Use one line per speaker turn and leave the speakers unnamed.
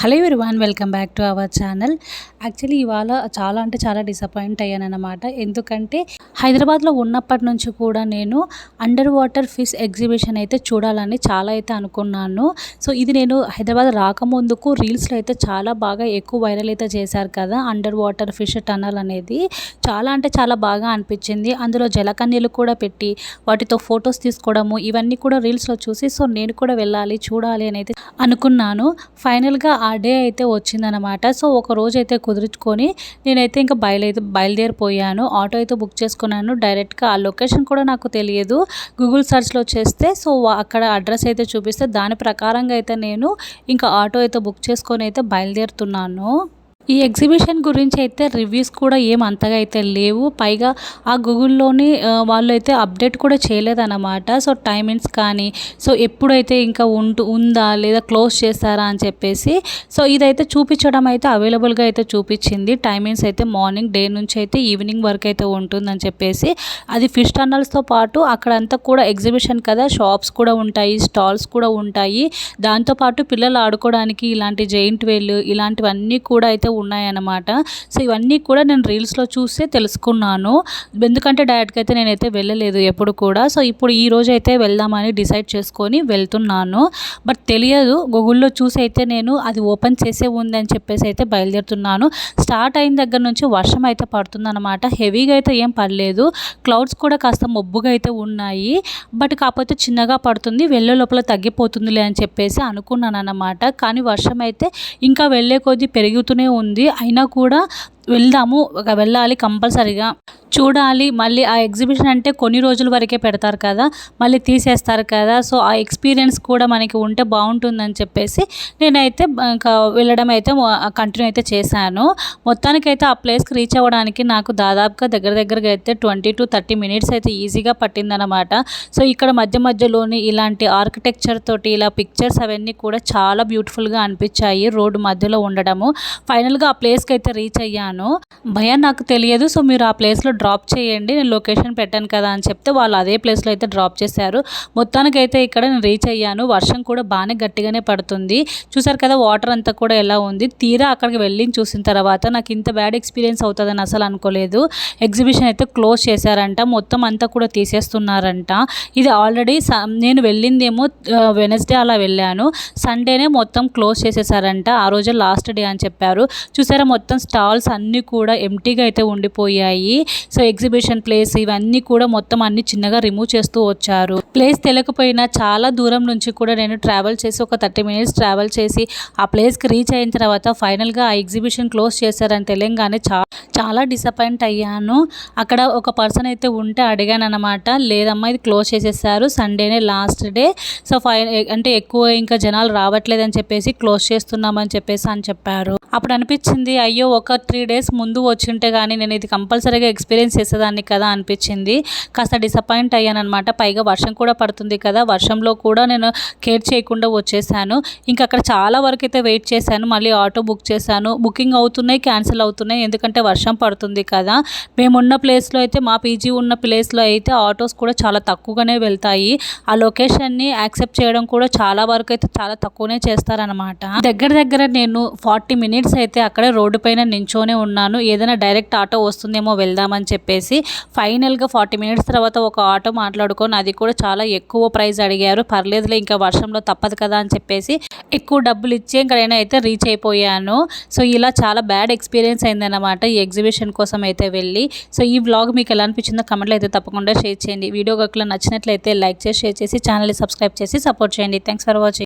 Hello one welcome back to our channel. Actually ఇవాళ చాలా అంటే చాలా డిసప్పాయింట్ అయ్యాను అనమాట ఎందుకంటే హైదరాబాద్లో ఉన్నప్పటి నుంచి కూడా నేను అండర్ వాటర్ ఫిష్ ఎగ్జిబిషన్ అయితే చూడాలని చాలా అయితే అనుకున్నాను. సో ఇది నేను హైదరాబాద్ రాకముందుకు రీల్స్లో అయితే చాలా బాగా ఎక్కువ వైరల్ అయితే చేశారు కదా అండర్ వాటర్ ఫిష్ టనల్ అనేది. చాలా అంటే చాలా బాగా అనిపించింది. అందులో జలకన్యలు కూడా పెట్టి వాటితో ఫొటోస్ తీసుకోవడము ఇవన్నీ కూడా రీల్స్లో చూసి సో నేను కూడా వెళ్ళాలి చూడాలి అని అయితే అనుకున్నాను ఫైనల్గా ఆ డే అయితే వచ్చిందనమాట సో ఒక రోజు అయితే కుదుర్చుకొని నేనైతే ఇంకా బయలుదే బయలుదేరిపోయాను. ఆటో అయితే బుక్ చేసుకున్నాను. డైరెక్ట్గా ఆ లొకేషన్ కూడా నాకు తెలియదు. గూగుల్ సర్చ్లో చేస్తే సో అక్కడ అడ్రస్ అయితే చూపిస్తే దాని ప్రకారంగా అయితే నేను ఇంకా ఆటో అయితే బుక్ చేసుకొని అయితే బయలుదేరుతున్నాను. ఈ ఎగ్జిబిషన్ గురించి అయితే రివ్యూస్ కూడా ఏం అంతగా అయితే లేవు. పైగా ఆ గూగుల్లోని వాళ్ళు అయితే అప్డేట్ కూడా చేయలేదన్నమాట. సో టైమింగ్స్ కానీ సో ఎప్పుడైతే ఇంకా ఉంటు ఉందా లేదా క్లోజ్ చేస్తారా అని చెప్పేసి సో ఇదైతే చూపించడం అయితే అవైలబుల్గా అయితే చూపించింది. టైమింగ్స్ అయితే మార్నింగ్ డే నుంచి అయితే ఈవినింగ్ వరకు అయితే ఉంటుందని చెప్పేసి అది ఫిష్ టన్నల్స్తో పాటు అక్కడంతా కూడా ఎగ్జిబిషన్ కదా షాప్స్ కూడా ఉంటాయి స్టాల్స్ కూడా ఉంటాయి. దాంతోపాటు పిల్లలు ఆడుకోవడానికి ఇలాంటి జెయింట్ వేలు ఇలాంటివన్నీ కూడా అయితే ఉన్నాయన్నమాట. సో ఇవన్నీ కూడా నేను రీల్స్లో చూసే తెలుసుకున్నాను. ఎందుకంటే డైరెక్ట్గా అయితే నేనైతే వెళ్ళలేదు ఎప్పుడు కూడా. సో ఇప్పుడు ఈ రోజు అయితే వెళ్దామని డిసైడ్ చేసుకొని వెళ్తున్నాను. బట్ తెలియదు గూగుల్లో చూసి అయితే నేను అది ఓపెన్ చేసే ఉందని చెప్పేసి అయితే బయలుదేరుతున్నాను. స్టార్ట్ అయిన దగ్గర నుంచి వర్షం అయితే పడుతుందన్నమాట. హెవీగా అయితే ఏం పడలేదు. క్లౌడ్స్ కూడా కాస్త మబ్బుగా అయితే ఉన్నాయి. బట్ కాకపోతే చిన్నగా పడుతుంది. వెళ్ళే లోపల తగ్గిపోతుందిలే అని చెప్పేసి అనుకున్నాను అన్నమాట కానీ వర్షం అయితే ఇంకా వెళ్ళే కొద్దీ పెరుగుతూనే ఉంది. అయినా కూడా వెళ్దాము. ఒక వెళ్ళాలి కంపల్సరీగా. చూడాలి. మళ్ళీ ఆ ఎగ్జిబిషన్ అంటే కొన్ని రోజుల వరకే పెడతారు కదా. మళ్ళీ తీసేస్తారు కదా. సో ఆ ఎక్స్పీరియన్స్ కూడా మనకి ఉంటే బాగుంటుందని చెప్పేసి నేనైతే ఇంకా వెళ్ళడం అయితే కంటిన్యూ అయితే చేశాను. మొత్తానికైతే ఆ ప్లేస్కి రీచ్ అవ్వడానికి నాకు దాదాపుగా దగ్గర దగ్గరగా అయితే ట్వంటీ టు థర్టీ మినిట్స్ అయితే ఈజీగా పట్టిందనమాట సో ఇక్కడ మధ్య మధ్యలోని ఇలాంటి ఆర్కిటెక్చర్ తోటి ఇలా పిక్చర్స్ అవన్నీ కూడా చాలా బ్యూటిఫుల్గా అనిపించాయి రోడ్డు మధ్యలో ఉండడము. ఫైనల్గా ఆ ప్లేస్కి అయితే రీచ్ అయ్యాను. చేశాను భయ నాకు తెలియదు. సో మీరు ఆ ప్లేస్లో డ్రాప్ చేయండి. నేను లొకేషన్ పెట్టాను కదా అని చెప్తే వాళ్ళు అదే ప్లేస్లో అయితే డ్రాప్ చేశారు. మొత్తానికైతే ఇక్కడ నేను రీచ్ అయ్యాను. వర్షం కూడా బాగానే గట్టిగానే పడుతుంది. చూసారు కదా వాటర్ అంతా కూడా ఎలా ఉంది. తీరా అక్కడికి వెళ్ళి చూసిన తర్వాత నాకు ఇంత బ్యాడ్ ఎక్స్పీరియన్స్ అవుతుందని అసలు అనుకోలేదు. ఎగ్జిబిషన్ అయితే క్లోజ్ చేశారంట. మొత్తం అంతా కూడా తీసేస్తున్నారంట. ఇది ఆల్రెడీ నేను వెళ్ళిందేమో వెనస్డే అలా వెళ్ళాను. సండేనే మొత్తం క్లోజ్ చేసేసారంట. ఆ రోజు లాస్ట్ డే అని చెప్పారు. చూసారా మొత్తం స్టాల్స్ అన్ని అన్నీ కూడా ఎంటీగా అయితే ఉండిపోయాయి. సో ఎగ్జిబిషన్ ప్లేస్ ఇవన్నీ కూడా మొత్తం అన్ని చిన్నగా రిమూవ్ చేస్తూ వచ్చారు. ప్లేస్ తెలియకపోయినా చాలా దూరం నుంచి కూడా నేను ట్రావెల్ చేసి ఒక థర్టీ మినిట్స్ ట్రావెల్ చేసి ఆ ప్లేస్కి రీచ్ అయిన తర్వాత ఫైనల్గా ఆ ఎగ్జిబిషన్ క్లోజ్ చేశారని తెలియగానే చా చాలా డిసప్పాయింట్ అయ్యాను. అక్కడ ఒక పర్సన్ అయితే ఉంటే అడిగాను అనమాట లేదమ్మా ఇది క్లోజ్ చేసేసారు సండేనే లాస్ట్ డే సో ఫై అంటే ఎక్కువ ఇంకా జనాలు రావట్లేదని చెప్పేసి క్లోజ్ చేస్తున్నామని చెప్పేసి అని చెప్పారు. అప్పుడు అనిపించింది అయ్యో ఒక త్రీ డేస్ ముందు వచ్చింటే కానీ నేను ఇది కంపల్సరీగా ఎక్స్పీరియన్స్ చేసేదాన్ని కదా అనిపించింది. కాస్త డిసప్పాయింట్ అయ్యానమాట పైగా వర్షం కూడా పడుతుంది కదా. వర్షంలో కూడా నేను కేర్ చేయకుండా వచ్చేసాను. ఇంకా అక్కడ చాలా వరకు అయితే వెయిట్ చేశాను. మళ్ళీ ఆటో బుక్ చేశాను. బుకింగ్ అవుతున్నాయి క్యాన్సిల్ అవుతున్నాయి. ఎందుకంటే వర్షం పడుతుంది కదా. మేమున్న ప్లేస్లో అయితే మా పీజీ ఉన్న ప్లేస్లో అయితే ఆటోస్ కూడా చాలా తక్కువగానే వెళ్తాయి. ఆ లొకేషన్ని యాక్సెప్ట్ చేయడం కూడా చాలా వరకు అయితే చాలా తక్కువనే చేస్తారనమాట దగ్గర దగ్గర నేను ఫార్టీ మినిట్స్ అయితే అక్కడ రోడ్డు పైన నించోనే ఉన్నాను ఏదైనా డైరెక్ట్ ఆటో వస్తుందేమో వెళ్దామని చెప్పేసి ఫైనల్గా ఫార్టీ మినిట్స్ తర్వాత ఒక ఆటో మాట్లాడుకొని అది కూడా చాలా ఎక్కువ ప్రైస్ అడిగారు. పర్లేదులే ఇంకా వర్షంలో తప్పదు కదా అని చెప్పేసి ఎక్కువ డబ్బులు ఇచ్చి ఇంకా అయితే రీచ్ అయిపోయాను. సో ఇలా చాలా బ్యాడ్ ఎక్స్పీరియన్స్ అయిందన్నమాట ఈ ఎగ్జిబిషన్ కోసం అయితే వెళ్ళి. సో ఈ వ్లాగ్ మీకు ఎలా అనిపించిందో కమెంట్లో అయితే తప్పకుండా షేర్ చేయండి. వీడియో ఒకలా నచ్చినట్లయితే లైక్ చేసి షేర్ చేసి ఛానల్ని సబ్స్క్రైబ్ చేసి సపోర్ట్ చేయండి. Thanks for watching.